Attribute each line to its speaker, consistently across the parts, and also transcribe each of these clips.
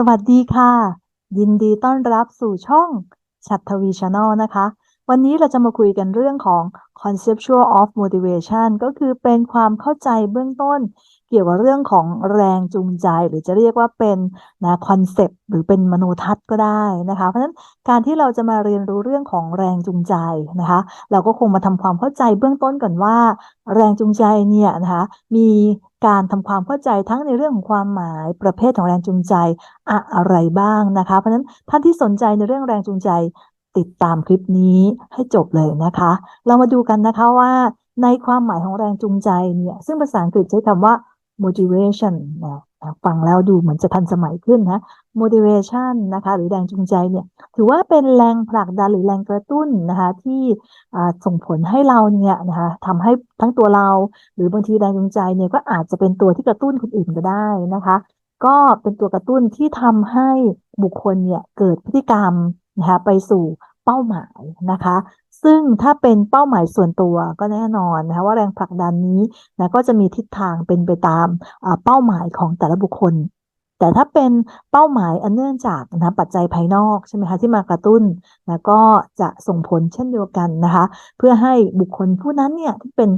Speaker 1: สวัสดีค่ะ ยินดีต้อนรับสู่ช่องชัดทวีช n น e l นะคะ วันนี้เราจะมาคุยกันเรื่องของ conceptual of motivation ก็คือเป็นความเข้าใจเบื้องต้น เกี่ยวกับเรื่องของแรงจูงใจ หรือจะเรียกว่าเป็นนะคอนเซปต์หรือเป็นมโนทัศน์ก็ได้นะคะ เพราะฉะนั้นการที่เราจะมาเรียนรู้เรื่องของแรงจูงใจนะคะ เราก็คงมาทำความเข้าใจเบื้องต้นก่อนว่า แรงจูงใจเนี่ยนะคะมีการทำความเข้าใจทั้งในเรื่องของความหมายประเภทของแรงจูงใจอะไรบ้างนะคะ เพราะฉะนั้นท่านที่สนใจในเรื่องแรงจูงใจ ติดตามคลิปนี้ให้จบเลยนะคะ เรามาดูกันนะคะว่าในความหมายของแรงจูงใจเนี่ยซึ่งภาษาอังกฤษใช้คำว่า motivation นะฟังแล้วดูเหมือนจะทันสมัยขึ้นนะ motivation นะคะ หรือแรงจูงใจเนี่ย ถือว่าเป็นแรงผลักดันหรือแรงกระตุ้นนะคะ ที่ส่งผลให้เราเนี่ยนะคะทำให้ทั้งตัวเรา หรือบางทีแรงจูงใจเนี่ยก็อาจจะเป็นตัวที่กระตุ้นคนอื่นก็ได้นะคะ ก็เป็นตัวกระตุ้นที่ทำให้บุคคลเนี่ยเกิดพฤติกรรม นะคะไปสู่เป้าหมายนะคะ ซึ่งถ้าเป็นเป้าหมายส่วนตัวก็แน่นอนนะคะว่าแรงผลักดันนี้นะก็จะมีทิศทางเป็นไปตามเป้าหมายของแต่ละบุคคล แต่ถ้าเป็นเป้าหมายอันเนื่องจากนะปัจจัยภายนอกใช่ไหมคะที่มากระตุ้นนะก็จะส่งผลเช่นเดียวกันนะคะ เพื่อให้บุคคลผู้นั้นเนี่ยที่เป็น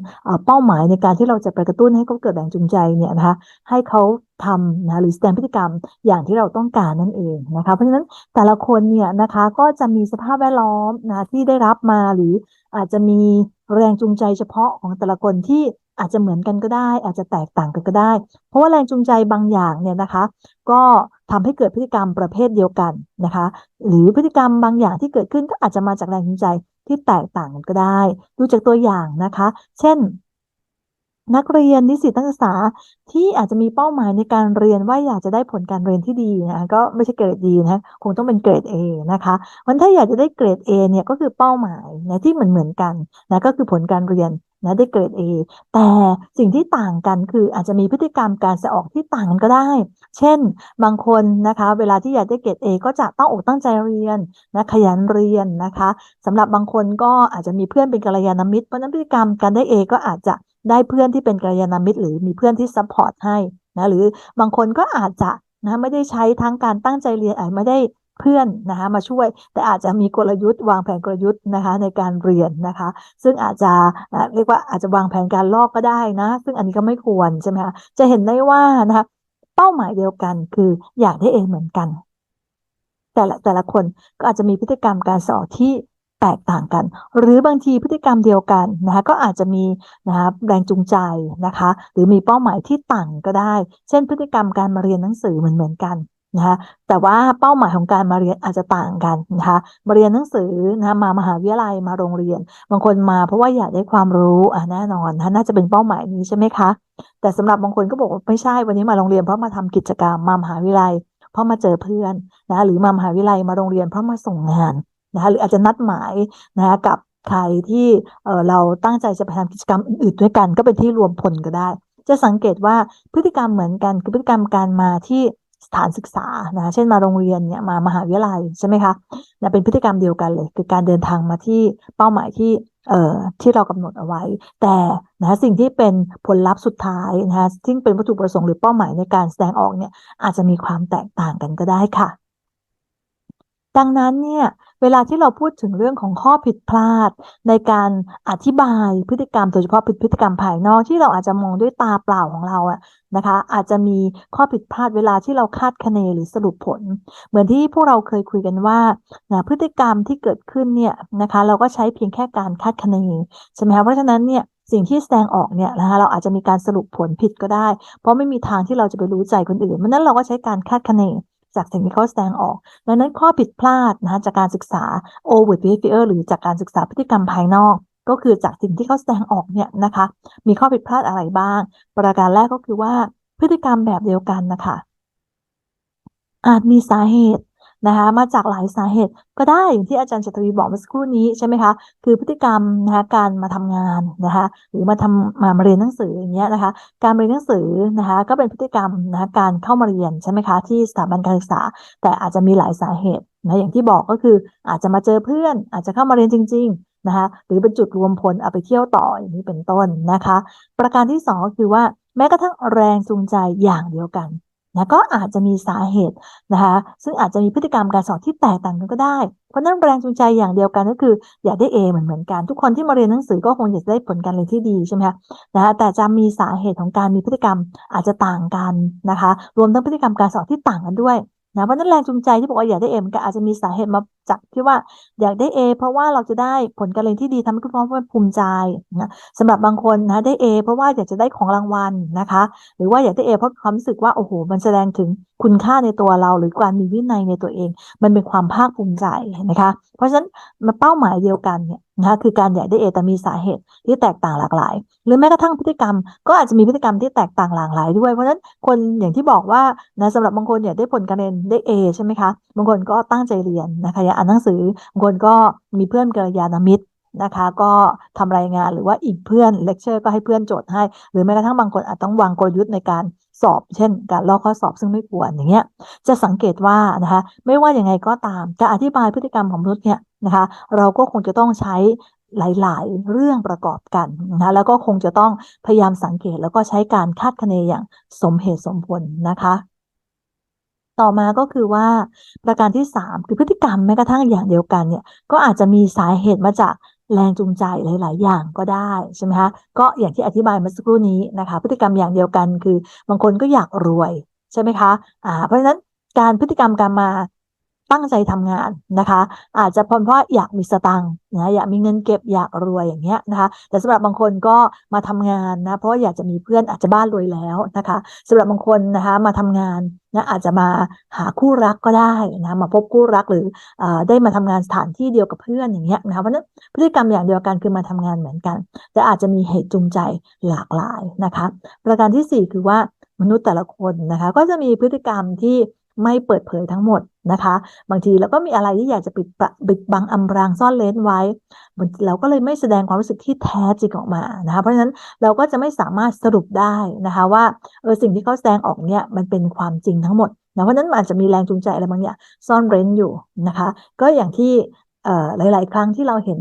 Speaker 1: เป้าหมายในการที่เราจะไปกระตุ้นให้เขาเกิดแรงจูงใจเนี่ยนะคะให้เขาทำนะหรือแสดงพฤติกรรมอย่างที่เราต้องการนั่นเองนะคะ เพราะฉะนั้นแต่ละคนเนี่ยนะคะก็จะมีสภาพแวดล้อมนะที่ได้รับมาหรืออาจจะมี แรงจูงใจเฉพาะของแต่ละคนที่อาจจะเหมือนกันก็ได้ อาจจะแตกต่างกันก็ได้ เพราะว่าแรงจูงใจบางอย่างเนี่ยนะคะ ก็ทำให้เกิดพฤติกรรมประเภทเดียวกันนะคะ หรือพฤติกรรมบางอย่างที่เกิดขึ้นก็อาจจะมาจากแรงจูงใจที่แตกต่างกันก็ได้ ดูจากตัวอย่างนะคะ เช่น นักเรียนนิสิตนักศึกษาที่อาจจะมีเป้าหมายในการเรียนว่าอยากจะได้ผลการเรียนที่ดีนะก็ไม่ใช่เกรดดีนะคงต้องเป็นเกรด A นะคะวันถ้าอยากจะได้เกรด A เนี่ยก็คือเป้าหมายนะที่เหมือนเหมือนกันนะก็คือผลการเรียนนะได้เกรด A แต่สิ่งที่ต่างกันคืออาจจะมีพฤติกรรมการแสออกที่ต่างกันก็ได้ เช่น บางคนนะคะ เวลาที่อยากได้เกรด A ก็จะต้องอกตั้งใจเรียนนะขยันเรียนนะคะสำหรับบางคนก็อาจจะมีเพื่อนเป็นกัลยาณมิตรเพราะนั้นพฤติกรรมการได้ A ก็อาจจะ ได้เพื่อนที่เป็นกัลยาณมิตร หรือมีเพื่อนที่ซัพพอร์ตให้นะหรือบางคนก็อาจจะนะไม่ได้ใช้ทั้งการตั้งใจเรียนอาจไม่ได้เพื่อนนะคะมาช่วยแต่อาจจะมีกลยุทธ์วางแผนกลยุทธ์นะคะในการเรียนนะคะ ซึ่งอาจจะเรียกว่าอาจจะวางแผนการลอกก็ได้นะ ซึ่งอันนี้ก็ไม่ควรใช่ไหมคะจะเห็นได้ว่านะคะเป้าหมายเดียวกันคืออยากได้เองเหมือนกัน แต่ละแต่ละคนก็อาจจะมีพฤติกรรมการสอบที่ แตกต่างกัน หรือบางทีพฤติกรรมเดียวกันนะคะก็อาจจะมีนะคะแรงจูงใจนะคะ หรือมีเป้าหมายที่ต่างก็ได้ เช่น พฤติกรรมการมาเรียนหนังสือเหมือนเหมือนกันนะคะแต่ว่าเป้าหมายของการมาเรียนอาจจะต่างกันนะคะมาเรียนหนังสือนะมามหาวิทยาลัยมาโรงเรียน บางคนมาเพราะว่าอยากได้ความรู้อะแน่นอนนะน่าจะเป็นเป้าหมายนี้ใช่ไหมคะ แต่สำหรับบางคนก็บอกว่าไม่ใช่วันนี้มาโรงเรียนเพราะมาทำกิจกรรมมามหาวิทยาลัย เพราะมาเจอเพื่อนนะหรือมามหาวิทยาลัยมาโรงเรียนเพราะมาส่งงาน นะคะหรืออาจจะนัดหมายนะคะกับใครที่เเราตั้งใจจะไปทำกิจกรรมอื่นๆด้วยกัน ก็เป็นที่รวมพลก็ได้ จะสังเกตว่าพฤติกรรมเหมือนกันคือพฤติกรรมการมาที่สถานศึกษานะเช่นมาโรงเรียนเนี่ยมามหาวิทยาลัยใช่ไหมคะนะเป็นพฤติกรรมเดียวกันเลย คือการเดินทางมาที่เป้าหมายที่เอ่อที่เรากำหนดเอาไว้ แต่นะสิ่งที่เป็นผลลัพธ์สุดท้ายนะคะซึ่งเป็นวัตถุประสงค์หรือเป้าหมายในการแสดงออกเนี่ยอาจจะมีความแตกต่างกันก็ได้ค่ะ ดังนั้นเนี่ยเวลาที่เราพูดถึงเรื่องของข้อผิดพลาด ในการอธิบายพฤติกรรมโดยเฉพาะพฤติกรรมภายนอกที่เราอาจจะมองด้วยตาเปล่าของเราอะนะคะ อาจจะมีข้อผิดพลาดเวลาที่เราคาดคะเนหรือสรุปผล เหมือนที่พวกเราเคยคุยกันว่านะพฤติกรรมที่เกิดขึ้นเนี่ยนะคะ เราก็ใช้เพียงแค่การคาดคะเนใช่ไหมคะเพราะฉะนั้นเนี่ยสิ่งที่แสดงออกเนี่ยนะคะเราอาจจะมีการสรุปผลผิดก็ได้ เพราะไม่มีทางที่เราจะไปรู้ใจคนอื่นเพราะนั้นเราก็ใช้การคาดคะเน จากสิ่งที่เขาแสดงออก ดังนั้นข้อผิดพลาดนะคะจากการศึกษา overt behavior หรือจากการศึกษาพฤติกรรมภายนอก ก็คือจากสิ่งที่เขาแสดงออกเนี่ยนะคะ มีข้อผิดพลาดอะไรบ้าง ประการแรกก็คือว่าพฤติกรรมแบบเดียวกันนะคะอาจมีสาเหตุ นะคะมาจากหลายสาเหตุก็ได้อย่างที่อาจารย์ชัตวีบอกเมื่อสักครู่นี้ใช่ไหมคะคือพฤติกรรมนะคะการมาทำงานนะคะหรือมาทำมาเรียนหนังสืออย่างเงี้ยนะคะการเรียนหนังสือนะคะก็เป็นพฤติกรรมนะคะการเข้ามาเรียนใช่ไหมคะที่สถาบันการศึกษา แต่อาจจะมีหลายสาเหตุนะอย่างที่บอกก็คืออาจจะมาเจอเพื่อน อาจจะเข้ามาเรียนจริงๆนะคะหรือเป็นจุดรวมพลเอาไปเที่ยวต่ออย่างนี้เป็นต้นนะคะ ประการที่สองก็คือว่าแม้กระทั่งแรงจูงใจอย่างเดียวกัน นะก็อาจจะมีสาเหตุนะคะซึ่งอาจจะมีพฤติกรรมการสอนที่แตกต่างกันก็ได้ เพราะนั้นแรงจูงใจอย่างเดียวกันก็คือ อยากได้ A เหมือนเหมือนกัน ทุกคนที่มาเรียนหนังสือก็คงอยากได้ผลการเรียนที่ดีใช่ไหมคะนะคะแต่จะมีสาเหตุของการมีพฤติกรรมอาจจะต่างกันนะคะรวมทั้งพฤติกรรมการสอนที่ต่างกันด้วย นะเพราะนั้นแรงจูงใจที่บอกว่าอยากได้เอมันก็อาจจะมีสาเหตุมาจากที่ว่าอยากได้เอเพราะว่าเราจะได้ผลการเรียนที่ดีทำให้คุณพ่อคุณแม่ภูมิใจนะสำหรับบางคนนะได้เอเพราะว่าอยากจะได้ของรางวัลนะคะ หรือว่าอยากได้เอเพราะความรู้สึกว่าโอ้โหมันแสดงถึง คุณค่าในตัวเรา หรือการมีวินัยในตัวเอง มันเป็นความภาคภูมิใจนะคะ เพราะฉะนั้นมาเป้าหมายเดียวกันเนี่ยนะคะคือการอยากได้เอแต่มีสาเหตุที่แตกต่างหลากหลาย หรือแม้กระทั่งพฤติกรรม ก็อาจจะมีพฤติกรรมที่แตกต่างหลากหลายด้วย เพราะฉะนั้นคนอย่างที่บอกว่านะสำหรับบางคนเนี่ยได้ผลการเรียนได้เอใช่ไหมคะบางคนก็ตั้งใจเรียนนะคะอยากอ่านหนังสือบางคนก็มีเพื่อนกัลยาณมิตรนะคะก็ทำรายงานหรือว่าอีกเพื่อนเลคเชอร์ก็ให้เพื่อนโจทย์ให้ หรือแม้กระทั่งบางคนอาจต้องวางกลยุทธ์ในการ สอบ เช่น การลอกข้อสอบซึ่งไม่ควรอย่างเงี้ย จะสังเกตว่านะคะไม่ว่าอย่างไงก็ตามการอธิบายพฤติกรรมของมนุษย์เนี่ยนะคะเราก็คงจะต้องใช้หลาย ๆ เรื่องประกอบกันนะแล้วก็คงจะต้องพยายามสังเกตแล้วก็ใช้การคาดคะเนอย่างสมเหตุสมผลนะคะต่อมาก็คือว่าประการที่ 3 คือพฤติกรรมแม้กระทั่งอย่างเดียวกันเนี่ยก็อาจจะมีสาเหตุมาจาก แรงจูงใจหลาย ๆ อย่างก็ได้ใช่ไหมคะก็อย่างที่อธิบายมาสักครู่นี้นะคะ พฤติกรรมอย่างเดียวกันคือบางคนก็อยากรวยใช่ไหมคะอ่าเพราะฉะนั้นการพฤติกรรมการมา ตั้งใจทำงานนะคะ อาจจะเพราะอยากมีสตังค์นะอยากมีเงินเก็บอยากรวยอย่างเงี้ยนะคะ แต่สำหรับบางคนก็มาทำงานนะเพราะอยากจะมีเพื่อนอาจจะบ้านรวยแล้วนะคะสำหรับบางคนนะคะมาทำงานนะอาจจะมาหาคู่รักก็ได้นะมาพบคู่รักหรืออได้มาทำงานสถานที่เดียวกับเพื่อนอย่างเงี้ยนะคะเพราะนั้นพฤติกรรมอย่างเดียวกันคือมาทำงานเหมือนกัน แต่อาจจะมีเหตุจูงใจหลากหลายนะคะ ประการที่ 4 คือว่ามนุษย์แต่ละคนนะคะ ก็จะมีพฤติกรรมที่ ไม่เปิดเผยทั้งหมดนะคะ บางทีเราก็มีอะไรที่อยากจะปิดปิดบังอำพรางซ่อนเลนไว้ เราก็เลยไม่แสดงความรู้สึกที่แท้จริงออกมานะคะเพราะฉะนั้นเราก็จะไม่สามารถสรุปได้นะคะว่าเออสิ่งที่เขาแสดงออกเนี่ยมันเป็นความจริงทั้งหมดนะเพราะนั้นอาจจะมีแรงจูงใจอะไรบางอย่างซ่อนเร้นอยู่นะคะ ก็อย่างที่เอ่อหลาย ๆ ครั้งที่เราเห็น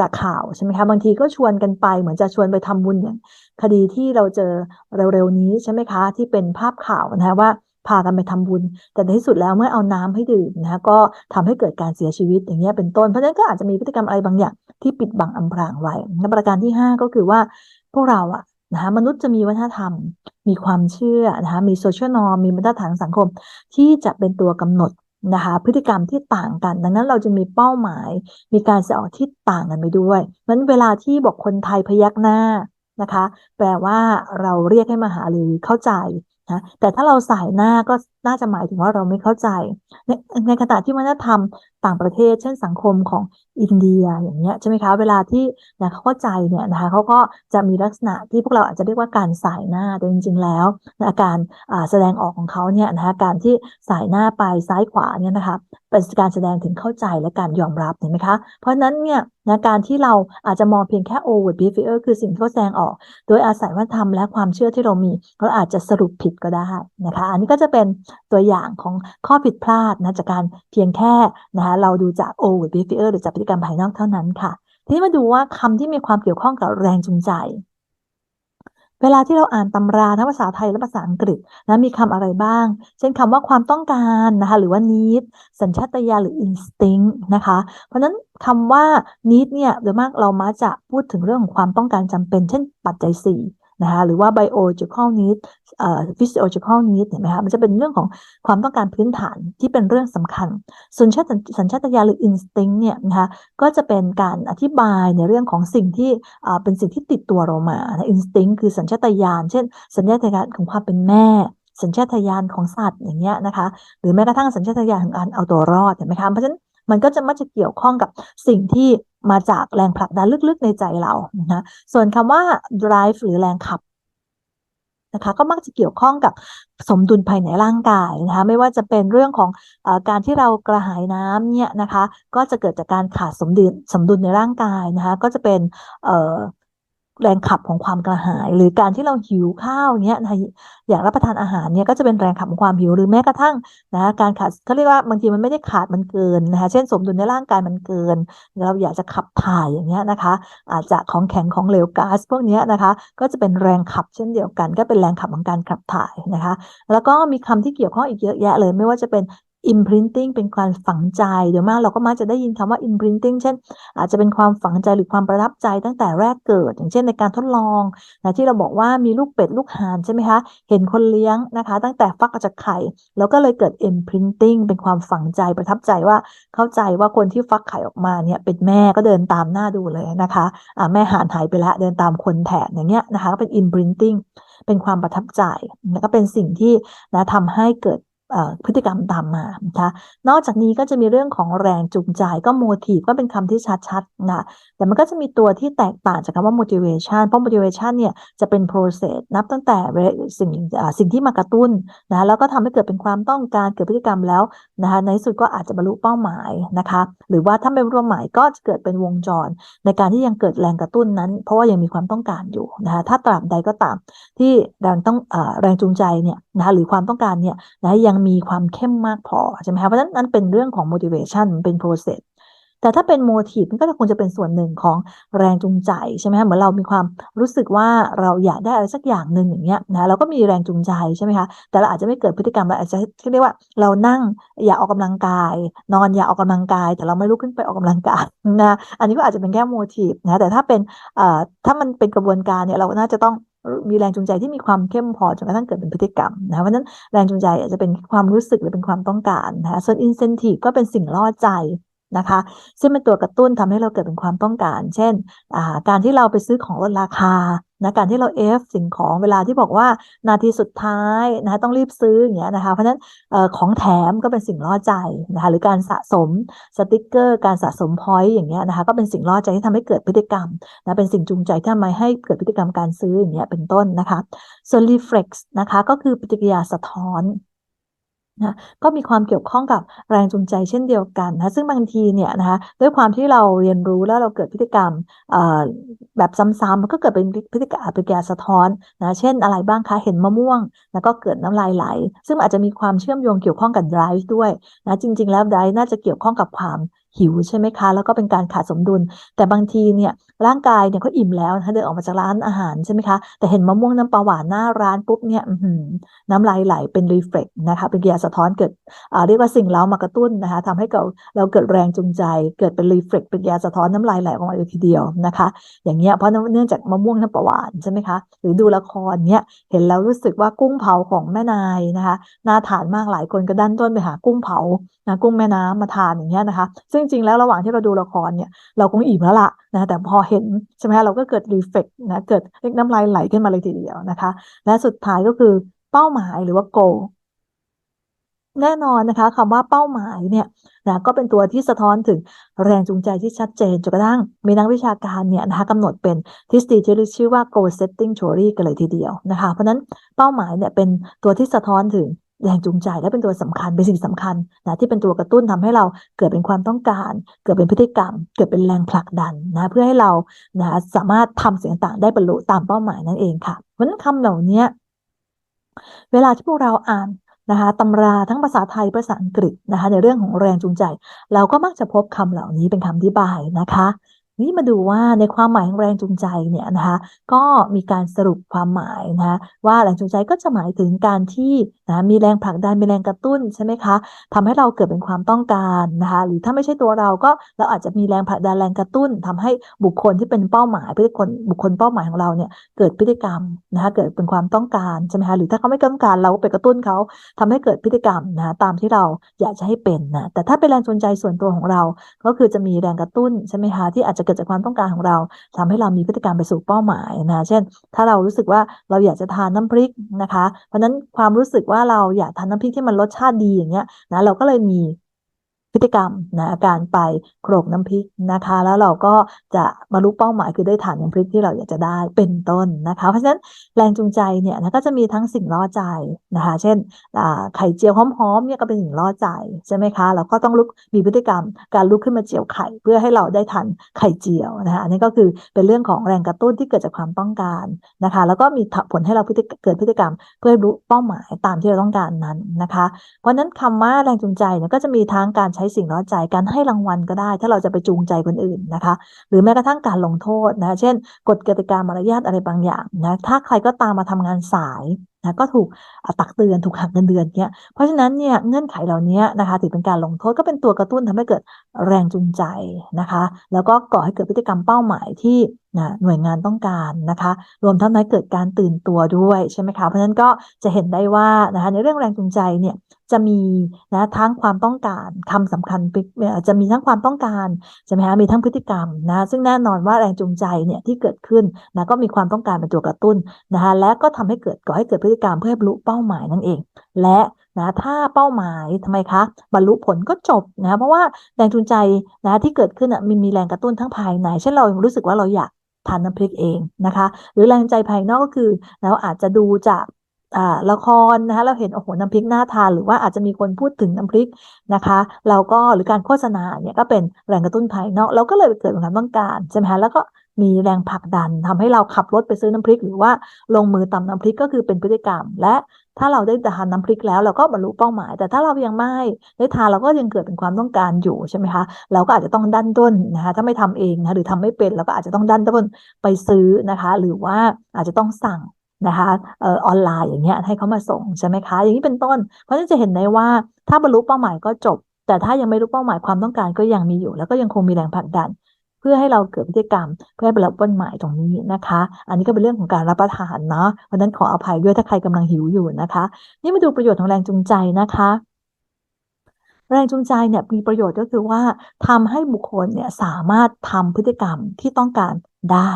Speaker 1: จากข่าวใช่ไหมคะบางทีก็ชวนกันไปเหมือนจะชวนไปทำบุญอย่างคดีที่เราเจอเร็วๆนี้ใช่ไหมคะ ที่เป็นภาพข่าวนะคะว่า พากันไปทำบุญ แต่ในที่สุดแล้วเมื่อเอาน้ำให้ดื่มนะคะก็ทำให้เกิดการเสียชีวิตอย่างเงี้ยเป็นต้น เพราะฉะนั้นก็อาจจะมีพฤติกรรมอะไรบางอย่างที่ปิดบังอำพรางไว้และประการที่ 5 ก็คือว่าพวกเราอะนะคะมนุษย์จะมีวัฒนธรรม มีความเชื่อนะคะมีโซเชียลนอมมีมาตรฐานสังคมที่จะเป็นตัวกำหนดนะคะพฤติกรรมที่ต่างกัน ดังนั้นเราจะมีเป้าหมาย มีการแสดงที่ต่างกันไปด้วยนั้นเวลาที่บอกคนไทยพยักหน้านะคะ แปลว่าเราเรียกให้มาหาหรือเข้าใจ นะแต่ถ้าเราสายหน้าก็น่าจะหมายถึงว่าเราไม่เข้าใจ ในในขณะที่วัฒนธรรมต่างประเทศ เช่นสังคมของอินเดียอย่างเงี้ยใช่ไหมคะเวลาที่นะเขาเข้าใจเนี่ยนะคะเขาก็จะมีลักษณะที่พวกเราอาจจะเรียกว่าการสายหน้าแต่จริง ๆ แล้วอาการแสดงออกของเขาเนี่ยนะคะการที่สายหน้าไปซ้ายขวาเนี่ยนะคะเป็นการแสดงถึงเข้าใจและการยอมรับเห็นไหมคะ เพราะนั้นเนี่ยนะการที่เราอาจจะมองเพียงแค่ overt behavior คือสิ่งที่เขาแสดงออก โดยอาศัยวัฒนธรรมและความเชื่อที่เรามีเราอาจจะสรุปผิดก็ได้นะคะ อันนี้ก็จะเป็นตัวอย่างของข้อผิดพลาดนะจากการเพียงแค่นะคะเราดูจาก overt behavior หรือจากพฤติกรรมภายนอกเท่านั้นค่ะ ทีนี้มาดูว่าคำที่มีความเกี่ยวข้องกับแรงจูงใจ เวลาที่เราอ่านตำราทั้งภาษาไทยและภาษาอังกฤษนะมีคำอะไรบ้าง เช่นคำว่าความต้องการนะคะหรือว่า need สัญชาตญาณหรือ instinct นะคะ เพราะนั้นคำว่า need เนี่ยโดยมากเรามักจะพูดถึงเรื่องของความต้องการจำเป็น เช่นปัจจัย4 นะคะหรือว่า biological need เอ่อ physiological need เห็นไหมคะมันจะเป็นเรื่องของความต้องการพื้นฐานที่เป็นเรื่องสำคัญ ส่วนชาติสัญชาตญาณหรือ instinct เนี่ยนะคะก็จะเป็นการอธิบายในเรื่องของสิ่งที่เป็นสิ่งที่ติดตัวเรามา instinct คือสัญชาตญาณเช่น สัญชาตญาณของความเป็นแม่สัญชาตญาณของสัตว์อย่างเงี้ยนะคะ หรือแม้กระทั่งสัญชาตญาณของการเอาตัวรอดเห็นไหมคะเพราะฉะนั้น มันก็จะมักจะเกี่ยวข้องกับสิ่งที่มาจากแรงผลักดันลึกๆในใจเรานะส่วนคำว่า drive หรือแรงขับนะคะก็มักจะเกี่ยวข้องกับสมดุลภายในร่างกายนะคะไม่ว่าจะเป็นเรื่องของอการที่เรากระหายน้ำเนี่ยนะคะ ก็จะเกิดจากการขาดสมดุลสมดุลในร่างกายนะคะก็จะเป็น แรงขับของความกระหาย หรือการที่เราหิวข้าวเนี้ยนะอยากรับประทานอาหารเนี่ยก็จะเป็นแรงขับของความหิวหรือแม้กระทั่งนะการขาดเขาเรียกว่าบางทีมันไม่ได้ขาดมันเกินนะคะเช่นสมดุลในร่างกายมันเกิน เราอยากจะขับถ่ายอย่างเงี้ยนะคะ อาจจะของแข็งของเหลวก๊าซพวกนี้นะคะ ก็จะเป็นแรงขับเช่นเดียวกัน ก็เป็นแรงขับของการขับถ่ายนะคะ แล้วก็มีคำที่เกี่ยวข้องอีกเยอะแยะเลย ไม่ว่าจะเป็น imprinting เป็นการฝังใจเดี๋ยวมากเราก็มักจะได้ยินคำว่า imprinting เช่น อาจจะเป็นความฝังใจหรือความประทับใจตั้งแต่แรกเกิด อย่างเช่นในการทดลองนะที่เราบอกว่ามีลูกเป็ดลูกห่านใช่ไหมคะเห็นคนเลี้ยงนะคะ ตั้งแต่ฟักออกจากไข่ แล้วก็เลยเกิด imprinting เป็นความฝังใจประทับใจว่าเข้าใจว่าคนที่ฟักไข่ออกมาเนี่ยเป็นแม่ก็เดินตามหน้าดูเลยนะคะะแม่ห่านหายไปแล้วเดินตามคนแทนอย่างเงี้ยนะคะก็เป็น imprinting เป็นความประทับใจแล้วก็เป็นสิ่งที่นะทำให้เกิด พฤติกรรมตามมานะคะนอกจากนี้ก็จะมีเรื่องของแรงจูงใจก็ motive ก็เป็นคำที่ชัดๆนะแต่มันก็จะมีตัวที่แตกต่างจากคำว่า motivation เพราะ motivation เนี่ยจะเป็น process นับตั้งแต่สิ่งสิ่งที่มากระตุ้นนะแล้วก็ทำให้เกิดเป็นความต้องการเกิดพฤติกรรมแล้วนะคะในสุดก็อาจจะบรรลุเป้าหมายนะคะหรือว่าถ้าไม่บรรลุเป้าหมายก็จะเกิดเป็นวงจร ในการที่ยังเกิดแรงกระตุ้นนั้น เพราะว่ายังมีความต้องการอยู่นะคะถ้าตราบใดก็ตามที่แรงต้องแรงจูงใจเนี่ยนะคะหรือความต้องการเนี่ยนะยังมีความเข้มมากพอใช่ไหมคะเพราะฉะนั้นนั่นเป็นเรื่องของ motivation เป็น process แต่ถ้าเป็น motive มันก็จะควรจะเป็นส่วนหนึ่งของแรงจูงใจใช่ไหมคะเหมือนเรามีความรู้สึกว่าเราอยากได้อะไรสักอย่างหนึ่งอย่างเงี้ยนะเราก็มีแรงจูงใจใช่ไหมคะแต่เราอาจจะไม่เกิดพฤติกรรมเราอาจจะเรียกว่าเรานั่งอยากออกกำลังกาย นอนอยากออกกำลังกาย แต่เราไม่ลุกขึ้นไปออกกำลังกายนะอันนี้ก็อาจจะเป็นแค่ motive นะแต่ถ้าเป็นเอ่อถ้ามันเป็นกระบวนการเนี่ยเราน่าจะต้อง มีแรงจูงใจที่มีความเข้มพอจนกระทั่งเกิดเป็นพฤติกรรมนะคะเพราะนั้นแรงจูงใจอาจจะเป็นความรู้สึกหรือเป็นความต้องการนะคะส่วน incentive ก็เป็นสิ่งล่อใจนะคะซึ่งเป็นตัวกระตุ้นทำให้เราเกิดเป็นความต้องการ เช่น การที่เราไปซื้อของลดราคา นะการที่เราเอฟสิ่งของเวลาที่บอกว่านาทีสุดท้ายนะต้องรีบซื้ออย่างเงี้ยนะคะเพราะฉะนั้นของแถมก็เป็นสิ่งล่อใจนะคะหรือการสะสมสติกเกอร์ การสะสมพอยต์อย่างเงี้ยนะคะก็เป็นสิ่งล่อใจที่ทำให้เกิดพฤติกรรมนะเป็นสิ่งจูงใจที่ทำให้เกิดพฤติกรรมการซื้ออย่างเงี้ยเป็นต้นนะคะส่วน reflex นะคะก็คือปฏิกิริยาสะท้อน นะก็มีความเกี่ยวข้องกับแรงจูงใจเช่นเดียวกันนะซึ่งบางทีเนี่ยนะคะด้วยความที่เราเรียนรู้แล้วเราเกิดพฤติกรรมแบบซ้ำๆมันก็เกิดเป็นพฤติกรรมปฏิกิริยสะท้อนนะเช่นอะไรบ้างคะเห็นมะม่วง แล้วก็เกิดน้ำลายไหล ซึ่งอาจจะมีความเชื่อมโยงเกี่ยวข้องกับ drive ด้วยนะจริง ๆ แล้ว drive น่าจะเกี่ยวข้องกับความหิวใช่ไหมคะ แล้วก็เป็นการขาดสมดุล แต่บางทีเนี่ย ร่างกายเนี่ยเขาอิ่มแล้วนะคะเดินออกมาจากร้านอาหารใช่ไหมคะแต่เห็นมะม่วงน้ำปลาหวานหน้าร้านปุ๊บเนี่ยน้ำลายไหลเป็นรีเฟล็กนะคะเป็นกิริยาสะท้อนเกิดเรียกว่าสิ่งเล้ามากระตุ้นนะคะทำให้เราเราเกิดแรงจูงใจ เกิดเป็นรีเฟล็กเป็นกิริยาสะท้อนน้ำลายไหลออกมาเลยทีเดียวนะคะ อย่างเงี้ยเพราะเนื่องจากมะม่วงน้ำปลาหวานใช่ไหมคะหรือดูละครเนี่ยเห็นแล้วรู้สึกว่ากุ้งเผาของแม่นายนะคะน่าทานมากหลายคนก็ดันต้นไปหากุ้งเผานะกุ้งแม่น้ำมาทานอย่างเงี้ยนะคะ ซึ่งจริงแล้วระหว่างที่เราดูละครเนี่ยเราคงอิ่มแล้วล่ะนะแต่พอเห็นใช่ไหมเราก็เกิดรีเฟกนะเกิดเล็กน้ำลายไหลขึ้นมาเลยทีเดียวนะคะ และสุดท้ายก็คือเป้าหมายหรือว่า goal แน่นอนนะคะคำว่าเป้าหมายเนี่ยนะก็เป็นตัวที่สะท้อนถึงแรงจูงใจที่ชัดเจนจนกระทั่งมีนักวิชาการเนี่ยนะคะกำหนดเป็นทฤษฎีที่เรียกชื่อว่า goal setting theory กันเลยทีเดียวนะคะ เพราะนั้นเป้าหมายเนี่ยเป็นตัวที่สะท้อนถึง แรงจูงใจและเป็นตัวสำคัญเป็นสิ่งสำคัญนะที่เป็นตัวกระตุ้นทำให้เราเกิดเป็นความต้องการ เกิดเป็นพฤติกรรม เกิดเป็นแรงผลักดันนะเพื่อให้เรานะสามารถทำสิ่งต่างได้บรรลุตามเป้าหมายนั่นเองค่ะเพราะนั้นคำเหล่านี้เวลาที่พวกเราอ่านนะคะตำราทั้งภาษาไทยภาษาอังกฤษนะคะในเรื่องของแรงจูงใจ เราก็มักจะพบคำเหล่านี้เป็นคำอธิบายนะคะ นี่มาดูว่าในความหมายของแรงจูงใจเนี่ยนะคะก็มีการสรุปความหมายนะคะว่าแรงจูงใจก็จะหมายถึงการที่นะมีแรงผลักดันมีแรงกระตุ้นใช่ไหมคะทำให้เราเกิดเป็นความต้องการนะคะหรือถ้าไม่ใช่ตัวเราก็เราอาจจะมีแรงผลักดันแรงกระตุ้นทำให้บุคคลที่เป็นเป้าหมายพฤติกรบุคคลเป้าหมายของเราเนี่ยเกิดพฤติกรรมนะคะเกิดเป็นความต้องการใช่ไหมคะหรือถ้าเขาไม่ต้องการเราไปกระตุ้นเขาทำให้เกิดพฤติกรรมนะตามที่เราอยากจะให้เป็นนะแต่ถ้าเป็นแรงจูงใจส่วนตัวของเรา ก็คือจะมีแรงกระตุ้นใช่ไหมคะที่อาจจะเกิดจากความต้องการของเราทำให้เรามีพฤติกรรมไปสู่เป้าหมายนะเช่น ถ้าเรารู้สึกว่าเราอยากจะทานน้ำพริกนะคะ เพราะนั้นความรู้สึกว่าเราอยากทานน้ำพริกที่มันรสชาติดีอย่างเงี้ยนะเราก็เลยมี พฤติกรรมนะการไปโขลกน้ำพริกนะคะ แล้วเราก็จะบรรลุเป้าหมายคือได้ทานน้ำพริกที่เราอยากจะได้เป็นต้นนะคะ เพราะฉะนั้นแรงจูงใจเนี่ยนะก็จะมีทั้งสิ่งล่อใจนะคะ เช่นไข่เจียวหอมๆเนี่ยก็เป็นสิ่งล่อใจใช่ไหมคะเราก็ต้องลุกมีพฤติกรรมการลุกขึ้นมาเจียวไข่เพื่อให้เราได้ทานไข่เจียวนะคะอันนี้ก็คือเป็นเรื่องของแรงกระตุ้นที่เกิดจากความต้องการนะคะ แล้วก็มีผลให้เราเกิดพฤติกรรม เพื่อรู้เป้าหมายตามที่เราต้องการนั้นนะคะ เพราะนั้นคำว่าแรงจูงใจเนี่ยก็จะมีทั้งการใช้สิ่งล่อใจการให้รางวัลก็ได้ ถ้าเราจะไปจูงใจคนอื่นนะคะ หรือแม้กระทั่งการลงโทษนะเช่นกฎกติกามารยาทอะไรบางอย่างนะถ้าใครก็ตามมาทำงานสาย นะก็ถูกตักเตือนถูกหักเงินเดือนเนี่ยเพราะฉะนั้นเนี่ยเงื่อนไขเหล่านี้นะคะถือเป็นการลงโทษก็เป็นตัวกระตุ้นทำให้เกิดแรงจูงใจนะคะ แล้วก็ก่อให้เกิดพฤติกรรมเป้าหมายที่นะหน่วยงานต้องการนะคะ รวมทั้งให้เกิดการตื่นตัวด้วยใช่ไหมคะเพราะฉะนั้นก็จะเห็นได้ว่านะคะในเรื่องแรงจูงใจเนี่ยจะมีนะทั้งความต้องการคำสำคัญจะมีทั้งความต้องการใช่ไหมคะมีทั้งพฤติกรรมนะซึ่งแน่นอนว่าแรงจูงใจเนี่ยที่เกิดขึ้นนะก็มีความต้องการเป็นตัวกระตุ้นนะคะและก็ทำให้เกิดก่อให้เกิดพฤติกรรมเพื่อบรรลุเป้าหมายนั่นเอง และนะถ้าเป้าหมายทำไมคะบรรลุผลก็จบนะเพราะว่าแรงจูงใจนะที่เกิดขึ้นมีมีแรงกระตุ้นทั้งภายในเช่นเรารู้สึกว่าเราอยากทานน้ำพริกเองนะคะ หรือแรงใจภายนอกก็คือเราอาจจะดูจากละครนะคะเราเห็นโอ้โหน้ำพริกน่าทาน หรือว่าอาจจะมีคนพูดถึงน้ำพริกนะคะเราก็หรือการโฆษณาเนี่ยก็เป็นแรงกระตุ้นภายนอกเราก็เลยเกิดความต้องการใช่ไหมคะแล้วก็ มีแรงผลักดันทำให้เราขับรถไปซื้อน้ำพริก หรือว่าลงมือตำน้ำพริกก็คือเป็นพฤติกรรม และถ้าเราได้ทานน้ำพริกแล้วเราก็บรรลุเป้าหมาย แต่ถ้าเรายังไม่ได้ทานเราก็ยังเกิดเป็นความต้องการอยู่ใช่ไหมคะเราก็อาจจะต้องดันด้นนะคะถ้าไม่ทำเองนะหรือทำไม่เป็นเราก็อาจจะต้องดันด้นไปซื้อนะคะ หรือว่าอาจจะต้องสั่งนะคะออนไลน์อย่างเงี้ยให้เขามาส่งใช่ไหมคะ อย่างนี้เป็นต้น เพราะฉะนั้นจะเห็นได้ว่าถ้าบรรลุเป้าหมายก็จบ แต่ถ้ายังไม่รู้เป้าหมายความต้องการก็ยังมีอยู่ แล้วก็ยังคงมีแรงผลักดัน เพื่อให้เราเกิดพฤติกรรม เพื่อให้บรรลุเป้าหมายตรงนี้นะคะ อันนี้ก็เป็นเรื่องของการรับประทานเนาะเพราะนั้นขออภัยด้วยถ้าใครกำลังหิวอยู่นะคะ นี่มาดูประโยชน์ของแรงจูงใจนะคะแรงจูงใจเนี่ยมีประโยชน์ก็คือว่าทำให้บุคคลเนี่ยสามารถทำพฤติกรรมที่ต้องการได้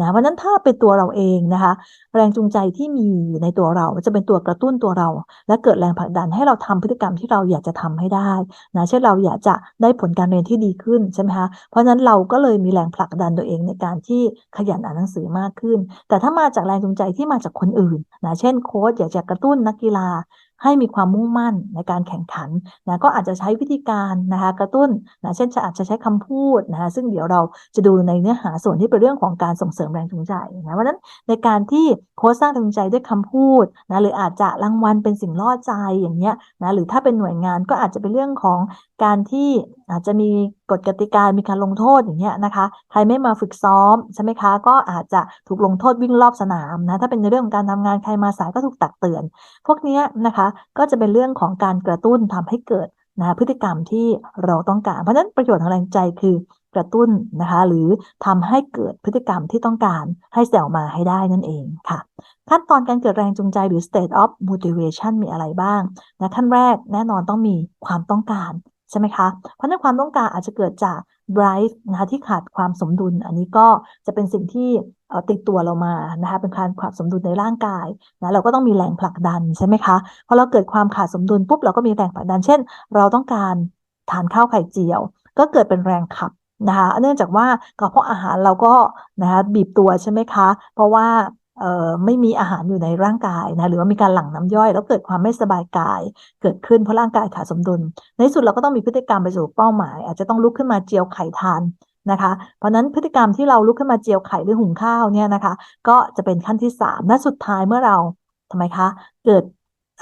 Speaker 1: นะเพราะนั้นถ้าเป็นตัวเราเองนะคะ แรงจูงใจที่มีอยู่ในตัวเราจะเป็นตัวกระตุ้นตัวเรา และเกิดแรงผลักดันให้เราทำพฤติกรรมที่เราอยากจะทำให้ได้นะเช่นเราอยากจะได้ผลการเรียนที่ดีขึ้นใช่ไหมคะเพราะนั้นเราก็เลยมีแรงผลักดันตัวเองในการที่ขยันอ่านหนังสือมากขึ้น แต่ถ้ามาจากแรงจูงใจที่มาจากคนอื่นนะเช่นโค้ชอยากจะกระตุ้นนักกีฬา ให้มีความมุ่งมั่นในการแข่งขันนะก็อาจจะใช้วิธีการนะคะกระตุ้นนะเช่นอาจจะใช้คำพูดนะคะซึ่งเดี๋ยวเราจะดูในเนื้อหาส่วนที่เป็นเรื่องของการส่งเสริมแรงจูงใจนะเพราะนั้นในการที่โค้ชสร้างแรงจูงใจด้วยคำพูดนะหรืออาจจะรางวัลเป็นสิ่งล่อใจอย่างเงี้ยนะหรือถ้าเป็นหน่วยงานก็อาจจะเป็นเรื่องของการที่อาจจะมีกฎกติกา มีการลงโทษอย่างเงี้ยนะคะ ใครไม่มาฝึกซ้อมใช่ไหมคะ ก็อาจจะถูกลงโทษวิ่งรอบสนามนะ ถ้าเป็นในเรื่องของการทำงานใครมาสายก็ถูกตักเตือน พวกนี้นะคะก็จะเป็นเรื่องของการกระตุ้นทำให้เกิดนะพฤติกรรมที่เราต้องการ เพราะฉะนั้นประโยชน์ของแรงใจคือกระตุ้นนะคะหรือทำให้เกิดพฤติกรรมที่ต้องการให้แสวมาให้ได้นั่นเองค่ะ ขั้นตอนการเกิดแรงจูงใจหรือ state of motivation มีอะไรบ้างนะขั้นแรกแน่นอนต้องมีความต้องการ ใช่ไหมคะ เพราะนั้นความต้องการอาจจะเกิดจาก drive นะคะที่ขาดความสมดุล อันนี้ก็จะเป็นสิ่งที่ติดตัวเรามานะคะเป็นการขาดสมดุลในร่างกายนะเราก็ต้องมีแรงผลักดันใช่ไหมคะพอเราเกิดความขาดสมดุลปุ๊บเราก็มีแรงผลักดัน เช่น เราต้องการทานข้าวไข่เจียว ก็เกิดเป็นแรงขับนะคะเนื่องจากว่ากระเพาะอาหารเราก็นะคะบีบตัวใช่ไหมคะ เพราะว่า ไม่มีอาหารอยู่ในร่างกายนะหรือว่ามีการหลั่งน้ำย่อย แล้วเกิดความไม่สบายกายเกิดขึ้นเพราะร่างกายขาดสมดุล ในสุดเราก็ต้องมีพฤติกรรมไปสู่เป้าหมาย อาจจะต้องลุกขึ้นมาเจียวไข่ทานนะคะ เพราะนั้นพฤติกรรมที่เราลุกขึ้นมาเจียวไข่หรือหุงข้าวเนี่ยนะคะ ก็จะเป็นขั้นที่3และสุดท้ายเมื่อเราทำไมคะเกิด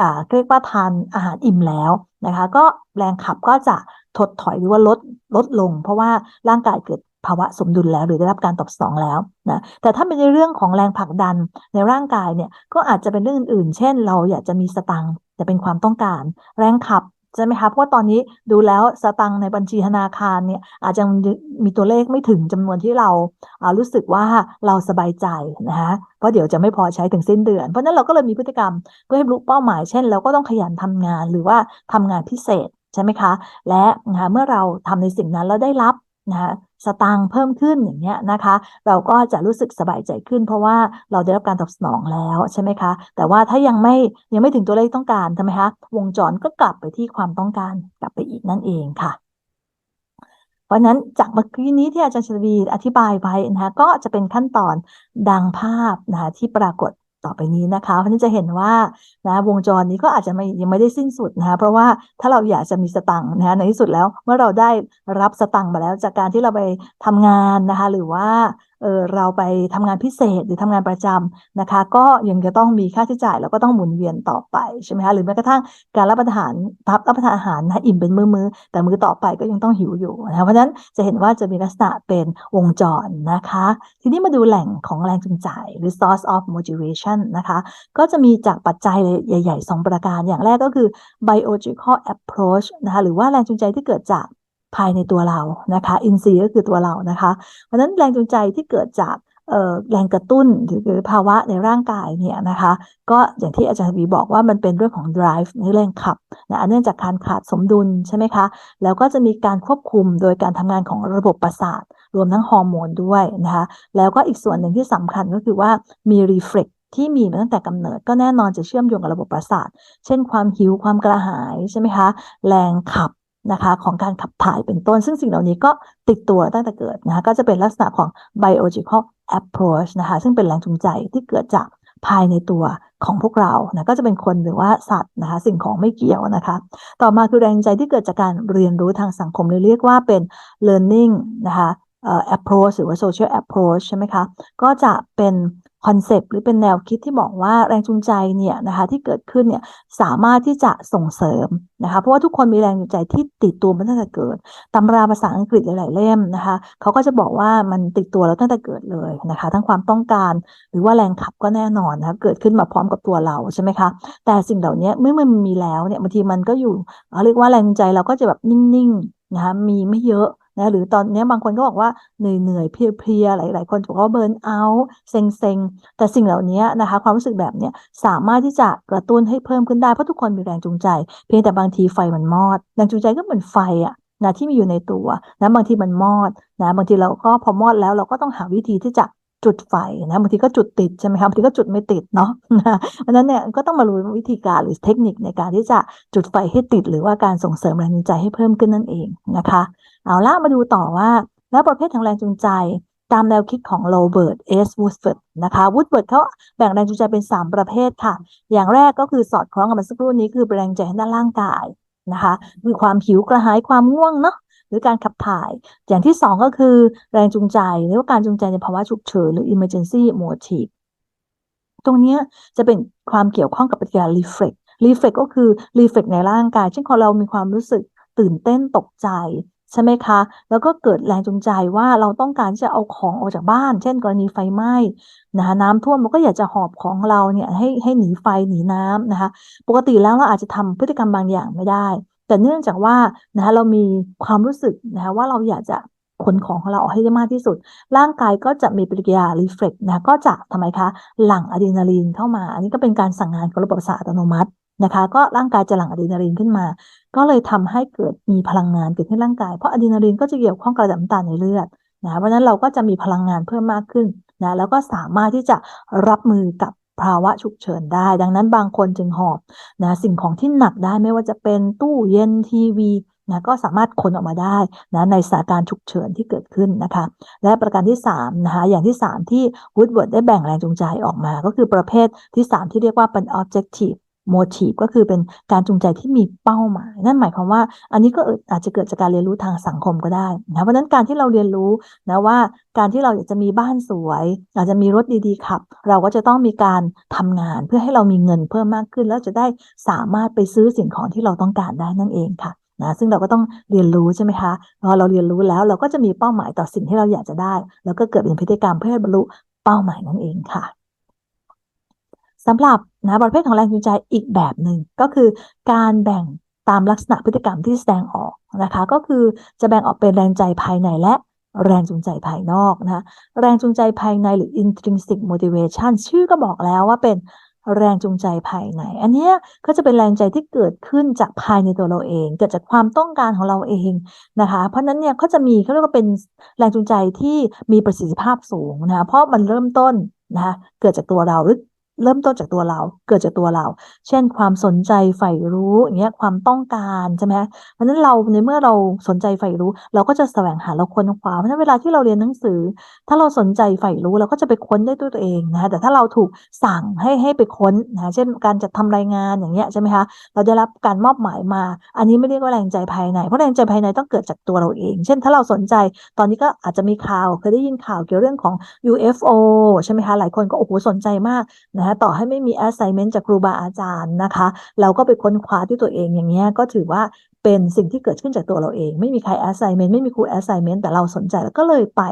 Speaker 1: อ่าเรียกว่าทานอาหารอิ่มแล้วนะคะ ก็แรงขับก็จะถดถอยหรือว่าลดลดลง เพราะว่าร่างกายเกิด ภาวะสมดุลแล้วหรือได้รับการตอบสนองแล้วนะแต่ถ้าเป็นในเรื่องของแรงผลักดันในร่างกายเนี่ยก็อาจจะเป็นเรื่องอื่นๆ เช่น เราอยากจะมีสตังค์จะเป็นความต้องการ แรงขับใช่ไหมคะเพราะว่าตอนนี้ดูแล้วสตังในบัญชีธนาคารเนี่ยอาจจะมีตัวเลขไม่ถึงจำนวนที่เรารู้สึกว่าเราสบายใจนะคะเพราะเดี๋ยวจะไม่พอใช้ถึงสิ้นเดือน เพราะนั้นเราก็เลยมีพฤติกรรมเพื่อให้รู้เป้าหมาย เช่น เราก็ต้องขยันทำงานหรือว่าทำงานพิเศษใช่ไหมคะ และนะเมื่อเราทำในสิ่งนั้นแล้วได้รับ นะคะสตางค์เพิ่มขึ้นอย่างเงี้ยนะคะ เราก็จะรู้สึกสบายใจขึ้น เพราะว่าเราได้รับการตอบสนองแล้วใช่ไหมคะ แต่ว่าถ้ายังไม่ยังไม่ถึงตัวเลขต้องการทำไมคะวงจรก็กลับไปที่ความต้องการกลับไปอีกนั่นเองค่ะ เพราะนั้นจากเมื่อกี้นี้ที่อาจารย์ชลวีอธิบายไว้นะคะก็จะเป็นขั้นตอนดังภาพนะคะที่ปรากฏ ต่อไปนี้นะคะเพราะฉะนั้นจะเห็นว่านะวงจรนี้ก็อาจจะไม่ยังไม่ได้สิ้นสุดนะคะเพราะว่าถ้าเราอยากจะมีสตังค์นะคะในที่สุดแล้วเมื่อเราได้รับสตังค์มาแล้วจากการที่เราไปทำงานนะคะหรือว่า เออเราไปทำงานพิเศษหรือทำงานประจำนะคะ ก็ยังจะต้องมีค่าใช้จ่ายแล้วก็ต้องหมุนเวียนต่อไปใช่ไหมคะหรือแม้กระทั่งการรับประทานรับรับประทานอาหารนะอิ่มเป็นมือๆแต่มื้อต่อไปก็ยังต้องหิวอยู่นะคะเพราะฉะนั้นจะเห็นว่าจะมีลักษณะเป็นวงจรนะคะ ทีนี้มาดูแหล่งของแรงจูงใจหรือ source of motivation นะคะ ก็จะมีจากปัจจัยใหญ่ๆ 2 ประการอย่างแรกก็คือ biological approach นะคะหรือว่าแรงจูงใจที่เกิดจาก ภายในตัวเรานะคะอินทรีย์ก็คือตัวเรานะคะ เพราะฉะนั้นแรงจูงใจที่เกิดจากแรงกระตุ้นหรือภาวะในร่างกายเนี่ยนะคะ ก็อย่างที่อาจารย์วีบอกว่ามันเป็นเรื่องของ drive ในแรงขับนะเนื่องจากการขาดสมดุลใช่ไหมคะ แล้วก็จะมีการควบคุมโดยการทำงานของระบบประสาท รวมทั้งฮอร์โมนด้วยนะคะแล้วก็อีกส่วนหนึ่งที่สำคัญก็คือว่ามี reflex ที่มีมาตั้งแต่กำเนิดก็แน่นอนจะเชื่อมโยงกับระบบประสาท เช่นความหิวความกระหายใช่ไหมคะ แรงขับ นะคะของการขับถ่ายเป็นต้น ซึ่งสิ่งเหล่านี้ก็ติดตัวตั้งแต่เกิดนะคะก็จะเป็นลักษณะของ biological approach นะคะซึ่งเป็นแรงจูงใจที่เกิดจากภายในตัวของพวกเรานะก็จะเป็นคนหรือว่าสัตว์นะคะสิ่งของไม่เกี่ยวนะคะ ต่อมาคือแรงใจที่เกิดจากการเรียนรู้ทางสังคมเรียกว่าเป็น learning นะคะ approach หรือว่า social approach ใช่ไหมคะ ก็จะเป็น คอนเซปต์หรือเป็นแนวคิดที่บอกว่าแรงจูงใจเนี่ยนะคะที่เกิดขึ้นเนี่ยสามารถที่จะส่งเสริมนะคะเพราะว่าทุกคนมีแรงจูงใจที่ติดตัวมาตั้งแต่เกิดตำราภาษาอังกฤษหลาย ๆ เล่มนะคะเขาก็จะบอกว่ามันติดตัวเราตั้งแต่เกิดเลยนะคะทั้งความต้องการหรือว่าแรงขับก็แน่นอนนะคะเกิดขึ้นมาพร้อมกับตัวเราใช่ไหมคะแต่สิ่งเหล่านี้เมื่อมันมีแล้วเนี่ยบางทีมันก็อยู่เรียกว่าแรงจูงใจเราก็จะแบบนิ่ง ๆ นะคะมีไม่เยอะ นะหรือตอนนี้บางคนก็บอกว่าเหนื่อยเหนื่อยเพลียๆหลาย ๆ คนบอกว่าเบิร์นเอาท์เซ็งๆ แต่สิ่งเหล่านี้นะคะ ความรู้สึกแบบนี้สามารถที่จะกระตุ้นให้เพิ่มขึ้นได้เพราะทุกคนมีแรงจูงใจ เพียงแต่บางทีไฟมันมอดแรงจูงใจก็เหมือนไฟอะนะที่มีอยู่ในตัวนะบางทีมันมอดนะบางทีเราก็พอมอดแล้วเราก็ต้องหาวิธีที่จะ จุดไฟนะบางทีก็จุดติดใช่ไหมครับบางทีก็จุดไม่ติดเนาะเพราะนั้นเนี่ยก็ต้องมารู้วิธีการหรือเทคนิคในการที่จะจุดไฟให้ติด หรือว่าการส่งเสริมแรงจูงใจให้เพิ่มขึ้นนั่นเองนะคะ เอาละมาดูต่อว่า แล้วประเภทของแรงจูงใจตามแนวคิดของโรเบิร์ตเอสวูดเฟิร์ดนะคะวูดเฟิร์ดเขาแบ่งแรงจูงใจเป็น 3 ประเภทค่ะ อย่างแรกก็คือสอดคล้องกับมื่อสักครู่นี้คือแรงใจด้านร่างกายนะคะคือความหิวกระหายความง่วงเนาะ หรือการขับถ่าย อย่างที่ 2 ก็คือแรงจูงใจ หรือว่าการจูงใจในภาวะฉุกเฉินหรือ emergency motive ตรงนี้จะเป็นความเกี่ยวข้องกับปฏิกิริยา reflex reflex ก็คือ reflex ในร่างกาย เช่นพอเรามีความรู้สึกตื่นเต้นตกใจใช่ไหมคะ แล้วก็เกิดแรงจูงใจว่าเราต้องการจะเอาของออกจากบ้าน เช่น กรณีไฟไหม้นะคะน้ำท่วมเราก็อยากจะหอบของเราเนี่ยให้ให้หนีไฟหนีน้ำนะคะ ปกติแล้วเราอาจจะทำพฤติกรรมบางอย่างไม่ได้ แต่เนื่องจากว่านะคะเรามีความรู้สึกนะคะว่าเราอยากจะขนของของเราออกให้ได้มากที่สุด ร่างกายก็จะมีปฏิกิริยารีเฟล็กนะก็จะทำไมคะ หลั่งอะดรีนาลีนเข้ามา อันนี้ก็เป็นการสั่งงานของระบบประสาทอัตโนมัตินะคะ ก็ร่างกายจะหลั่งอะดรีนาลีนขึ้นมา ก็เลยทำให้เกิดมีพลังงานเกิดขึ้นร่างกายเพราะอะดรีนาลีนก็จะเกี่ยวข้องกับน้ำตาลในเลือดนะเพราะนั้นเราก็จะมีพลังงานเพิ่มมากขึ้นนะแล้วก็สามารถที่จะรับมือกับ ภาวะฉุกเฉินได้ ดังนั้นบางคนจึงหอบนะสิ่งของที่หนักได้ไม่ว่าจะเป็นตู้เย็นทีวีนะก็สามารถขนออกมาได้นะในสถานการณ์ฉุกเฉินที่เกิดขึ้นนะคะ และประการที่3นะคะอย่างที่ 3 ที่วูดเวิร์ดได้แบ่งแรงจูงใจออกมา ก็คือประเภทที่ 3 ที่เรียกว่าเป็น objective motive ก็คือเป็นการจูงใจที่มีเป้าหมาย นั่นหมายความว่า อันนี้ก็อาจจะเกิดจากการเรียนรู้ทางสังคมก็ได้นะเพราะนั้นการที่เราเรียนรู้นะว่าการที่เราอยากจะมีบ้านสวย อาจจะมีรถดีๆขับ เราก็จะต้องมีการทำงานเพื่อให้เรามีเงินเพิ่มมากขึ้น แล้วจะได้สามารถไปซื้อสิ่งของที่เราต้องการได้นั่นเองค่ะนะซึ่งเราก็ต้องเรียนรู้ใช่ไหมคะพอเราเรียนรู้แล้วเราก็จะมีเป้าหมายต่อสิ่งที่เราอยากจะได้ แล้วก็เกิดเป็นพฤติกรรมเพื่อบรรลุเป้าหมายนั่นเองค่ะ สำหรับนะประเภทของแรงจูงใจอีกแบบหนึ่งก็คือการแบ่งตามลักษณะพฤติกรรมที่แสดงออกนะคะ ก็คือจะแบ่งออกเป็นแรงใจภายในและแรงจูงใจภายนอกนะแรงจูงใจภายในหรือ intrinsic motivation ชื่อก็บอกแล้วว่าเป็นแรงจูงใจภายใน อันนี้ก็จะเป็นแรงใจที่เกิดขึ้นจากภายในตัวเราเอง เกิดจากความต้องการของเราเองนะคะ เพราะนั้นเนี่ยเขาจะมีเขาเรียกว่าเป็นแรงจูงใจที่มีประสิทธิภาพสูงนะะเพราะมันเริ่มต้นนะะเกิดจากตัวเราหรือ เริ่มต้นจากตัวเรา เกิดจากตัวเรา เช่น ความสนใจใฝ่รู้อย่างเงี้ยความต้องการใช่ไหมคะเพราะฉะนั้นเราในเมื่อเราสนใจใฝ่รู้ เราก็จะแสวงหาเราค้นคว้าเพราะฉะนั้นเวลาที่เราเรียนหนังสือ ถ้าเราสนใจใฝ่รู้เราก็จะไปค้นได้ด้วยตัวเองนะคะแต่ถ้าเราถูกสั่งให้ให้ไปค้นนะเช่น การจัดทำรายงานอย่างเงี้ยใช่ไหมคะเราได้รับการมอบหมายมา อันนี้ไม่เรียกว่าแรงใจภายในเพราะแรงใจภายในต้องเกิดจากตัวเราเอง เช่น ถ้าเราสนใจตอนนี้ก็อาจจะมีข่าวเคยได้ยินข่าวเกี่ยวเรื่องของ UFO ใช่ไหมคะหลายคนก็โอ้โหสนใจมากนะคะต่อให้ไม่มี assignment จากครูบาอาจารย์นะคะ เราก็ไปค้นคว้าที่ตัวเองอย่างเงี้ยก็ถือว่าเป็นสิ่งที่เกิดขึ้นจากตัวเราเอง ไม่มีใคร assignment ไม่มีครู assignment แต่เราสนใจแล้วก็เลยไป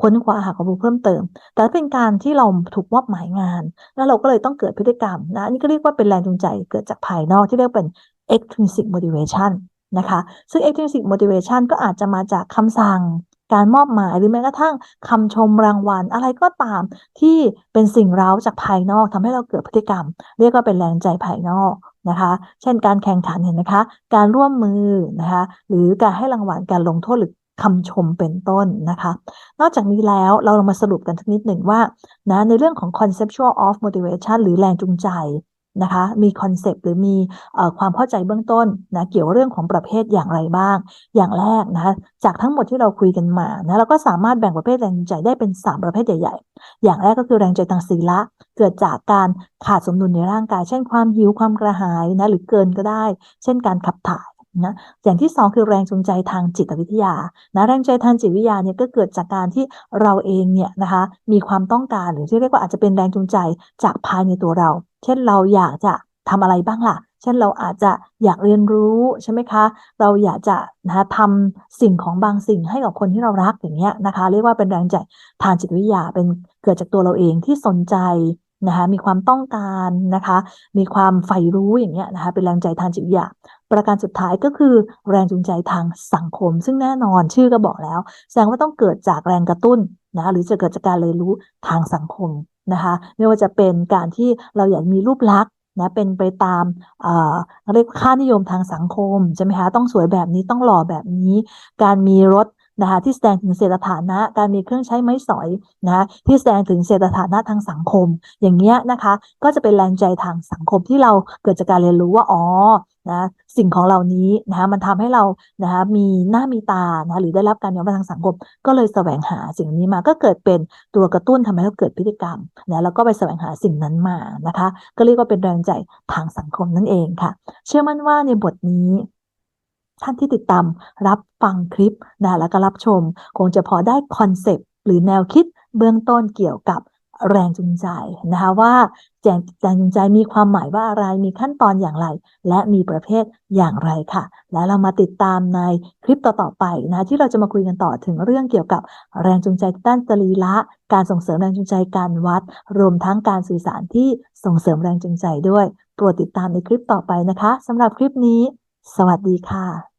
Speaker 1: ค้นคว้าหาความรู้เพิ่มเติม แต่เป็นการที่เราถูกมอบหมายงาน แล้วเราก็เลยต้องเกิดพฤติกรรมนะนี่ก็เรียกว่าเป็นแรงจูงใจเกิดจากภายนอกที่เรียกเป็น extrinsic motivation นะคะ ซึ่ง extrinsic motivation ก็อาจจะมาจากคำสั่ง การมอบหมายหรือแม้กระทั่งคำชมรางวัล อะไรก็ตามที่เป็นสิ่งเร้าจากภายนอกทำให้เราเกิดพฤติกรรม เรียกว่าเป็นแรงใจภายนอกนะคะ เช่นการแข่งขันเห็นไหมคะ การร่วมมือนะคะหรือการให้รางวัลการลงโทษหรือคำชมเป็นต้นนะคะ นอกจากนี้แล้วเราลองมาสรุปกันสักนิดหนึ่งว่านะในเรื่องของ conceptual of motivation หรือแรงจูงใจ นะคะมีคอนเซปต์หรือมีความเข้าใจเบื้องต้นนะเกี่ยวเรื่องของประเภทอย่างไรบ้าง อย่างแรกนะคะจากทั้งหมดที่เราคุยกันมานะเราก็สามารถแบ่งประเภทแรงจูงใจได้เป็น 3 ประเภทใหญ่ ๆ อย่างแรกก็คือแรงใจทางศีละ เกิดจากการขาดสมดุลในร่างกาย เช่นความหิวความกระหายนะหรือเกินก็ได้ เช่นการขับถ่ายนะอย่างที่สองคือแรงจูงใจทางจิตวิทยานะแรงใจทางจิตวิทยาเนี่ยก็เกิดจากการที่เราเองเนี่ยนะคะมีความต้องการหรือที่เรียกว่าอาจจะเป็นแรงจูงใจจากภายในตัวเรา เช่นเราอยากจะทำอะไรบ้างล่ะ เช่นเราอาจจะอยากเรียนรู้ใช่ไหมคะ เราอยากจะนะทำสิ่งของบางสิ่งให้กับคนที่เรารักอย่างเงี้ยนะคะ เรียกว่าเป็นแรงใจทางจิตวิทยาเป็นเกิดจากตัวเราเองที่สนใจนะคะมีความต้องการนะคะ มีความใฝ่รู้อย่างเงี้ยนะคะ เป็นแรงใจทางจิตวิทยาประการสุดท้ายก็คือแรงจูงใจทางสังคม ซึ่งแน่นอนชื่อก็บอกแล้ว แสดงว่าต้องเกิดจากแรงกระตุ้นนะหรือจะเกิดจากการเรียนรู้ทางสังคม นะคะไม่ว่าจะเป็นการที่เราอยากมีรูปลักษณ์นะเป็นไปตามเรียกค่านิยมทางสังคมใช่ไหมคะต้องสวยแบบนี้ต้องหล่อแบบนี้ การมีรถนะคะที่แสดงถึงเศรษฐฐานะ การมีเครื่องใช้ไม้สอยนะคะที่แสดงถึงเศรษฐฐานะทางสังคม อย่างเงี้ยนะคะ ก็จะเป็นแรงใจทางสังคมที่เราเกิดจากการเรียนรู้ว่าอ๋อ นะสิ่งของเหล่านี้นะคะมันทำให้เรานะคะมีหน้ามีตานะหรือได้รับการยอมรับทางสังคม ก็เลยแสวงหาสิ่งนี้มาก็เกิดเป็นตัวกระตุ้นทำให้เราเกิดพฤติกรรมนะแล้วก็ไปแสวงหาสิ่งนั้นมานะคะ ก็เรียกว่าเป็นแรงใจทางสังคมนั่นเองค่ะ เชื่อมั่นว่าในบทนี้ท่านที่ติดตามรับฟังคลิปนะแล้วก็รับชม คงจะพอได้คอนเซปต์หรือแนวคิดเบื้องต้นเกี่ยวกับ แรงจูงใจนะคะว่าแรงจูงใจมีความหมายว่าอะไรมีขั้นตอนอย่างไร และมีประเภทอย่างไรค่ะ แล้วเรามาติดตามในคลิปต่อๆไปนะที่เราจะมาคุยกันต่อถึงเรื่องเกี่ยวกับแรงจูงใจด้านสรีระการส่งเสริมแรงจูงใจการวัด รวมทั้งการสื่อสารที่ส่งเสริมแรงจูงใจด้วย โปรดติดตามในคลิปต่อไปนะคะสำหรับคลิปนี้ สวัสดีค่ะ